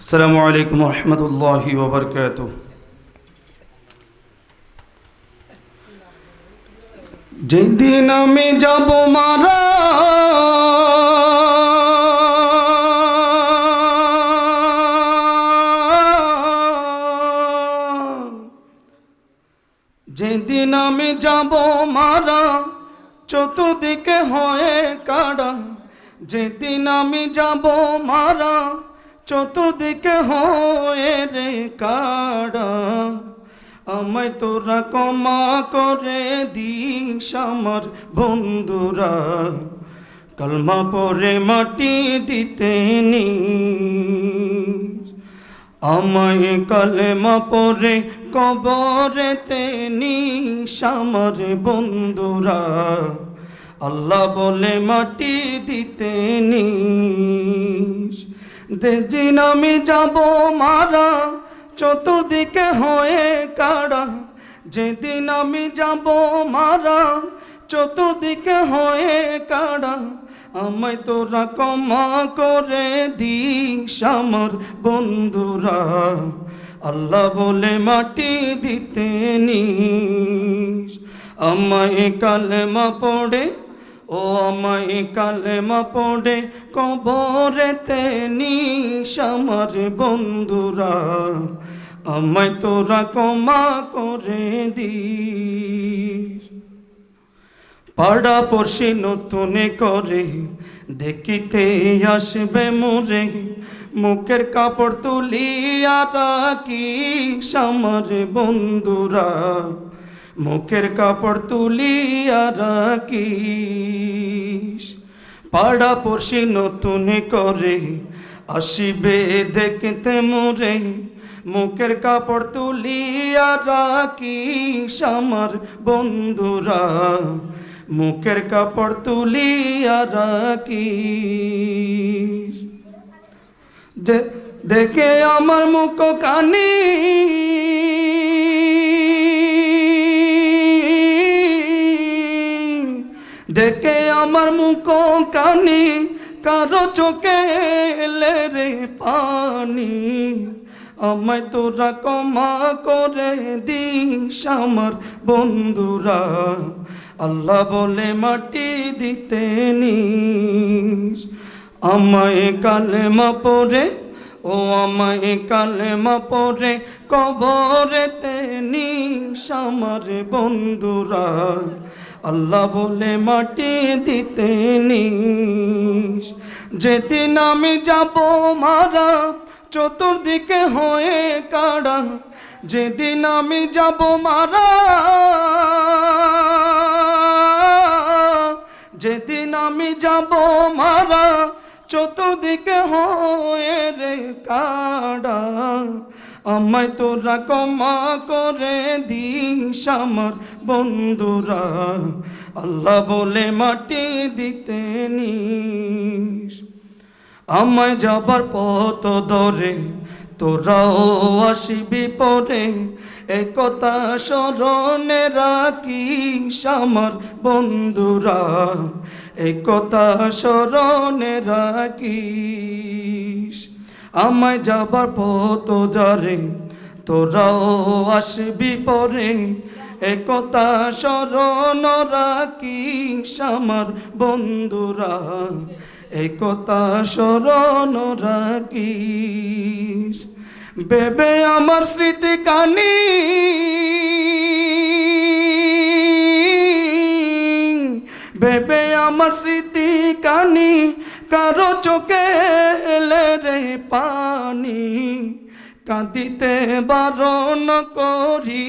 السلام عليكم ورحمة الله وبركاته যেদিন আমি যাব মারা যেদিন আমি যাব মারা চতুর্দিকে হয়ে কাড়া যেদিন আমি যাব মারা চতুর্দিকে হয়ে রে কাড়া। আমায় তোরা কমা করে দিস আমার বন্ধুরা। কলমা পরে মাটি দিতে নি আমায় কলমা পরে কবরেতে নিস আমার বন্ধুরা। আল্লাহ বলে মাটি দিতে নিস। যেদিন আমি যাব মারা, চতুর্দিকে হয়ে কাড়া যেদিন আমি যাব মারা, চতুর্দিকে হয়ে কাড়া আমায় তোরা কমা করে দিস আমার বন্ধুরা। আল্লাহ বলে মাটি দিতে নিস। আমায় কালেমা পড়ে ও আমায় কালেমা পড়ে, কবরেতে নিস আমার বন্ধুরা। আমায় তোরা কমা করে দিস। পাড়া পড়শি নতুন করে, দেখিতে আসবে মোরে। মুখের কাপড় তুলিয়া রাখি আমার বন্ধুরা। মুখের কাপড় তুলিয়া রাখিস। পাড়া পড়শি নতুন করে, আসিবে দেখতে মোরে। মুখের কাপড় তুলিয়া রাখিস আমার বন্ধুরা। মুখের কাপড় তুলিয়া রাখিস। দেখে আমার মুখ কানি দেখে আমার মুখ কানি, কারও চোখে এলে রে পানি। আমায় তোরা কমা করে দিস আমার বন্ধুরা, আল্লাহ বলে মাটি দিতে নিস। আমায় কালেমা পরে ও আমায় কালে মা কালেমা পড়ে, কবরেতে নিস আমার বন্ধুরা। আল্লাহ বলে মাটি দিতে নিস। যেদিন আমি যাব মারা, চতুর্দিকে হয়ে কাড়া যেদিন আমি যাব মারা, যেদিন আমি যাব মারা, চতুর্দিকে হয়ে রে কাড়া আমায় তোরা কমা করে দিস আমার বন্ধুরা। আল্লাহ বলে মাটি দিতে নিস। আমায় যাবার পথ ধরে, তোরাও আসিবি পরে। একতা স্মরণে রাখিস আমার বন্ধুরা। একতা স্মরণে রাখিস। আমায় যাবার পথ ধরে তোরাও আসবি পরে। একতা স্মরণ রাখিস আমার বন্ধুরা, একতা স্মরণ রাখিস। বেবে আমার স্মৃতি কানি। বেবে আমার স্মৃতি কানি। কারও চোখে রে পানি, কাঁদিতে বারণ করি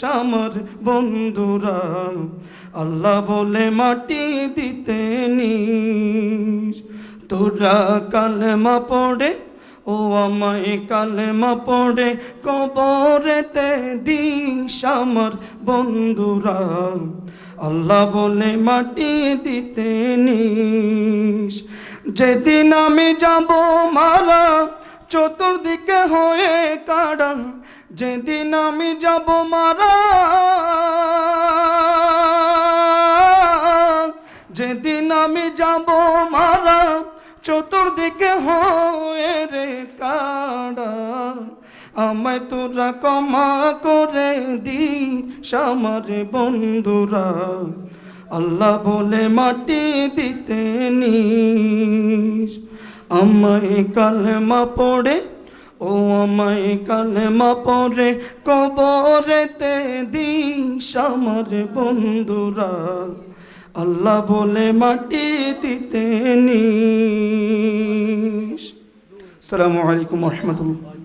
সামর বন্ধুরা। আল্লাহ বলে মাটি দিতে নিস, তোরা কালেমা পড়ে, ও আমায় কালেমা পড়ে, কবরেতে দিস আমার বন্ধুরা। আল্লাহ বলে মাটি দিতে নিস। যেদিন আমি যাব মারা চতুর্দিকে হয়ে কাড়া যেদিন আমি যাব মারা, যেদিন আমি যাব মারা চতুর্দিকে হয়ে রে কাড়া আমায় তোরা কমা করে দিস আমার বন্ধুরা, আল্লাহ বলে মাটি দিতে নিস আমায় কালেমা পড়ে, ও আমায় কালেমা পড়ে, কবরেতে দিস আমার বন্ধুরা। আল্লাহ বলে মাটি দিতে নিস। আসসালামু আলাইকুম রহমতুল্লাহ।